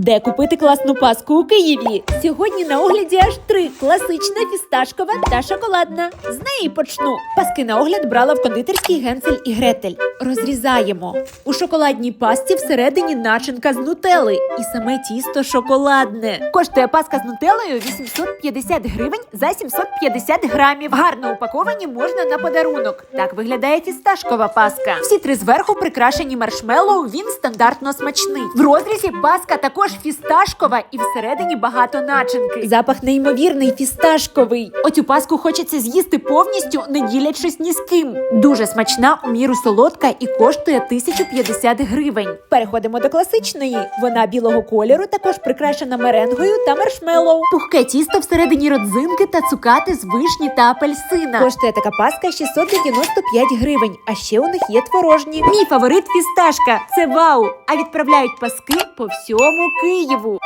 Де купити класну паску у Києві? Сьогодні на огляді аж три: класична, фісташкова та шоколадна. З неї почну. Паски на огляд брала в кондитерській Генцель і Гретель. Розрізаємо. У шоколадній пасті всередині начинка з нутели, і саме тісто шоколадне. Коштує паска з нутелею 850 гривень за 750 грамів. Гарно упаковані можна на подарунок. Так виглядає фісташкова паска. Всі три зверху прикрашені маршмеллоу. Він стандартно смачний. В розрізі паска також фісташкова і всередині багато начинки. Запах неймовірний фісташковий. Оцю паску хочеться з'їсти повністю, не ділячись ні з ким. Дуже смачна, у міру солодка і коштує 1050 гривень. Переходимо до класичної. Вона білого кольору, також прикрашена меренгою та маршмеллоу. Пухке тісто всередині родзинки та цукати з вишні та апельсина. Коштує така паска 695 гривень. А ще у них є творожні. Мій фаворит фісташка. Це вау! А відправляють паски по всьому Києву.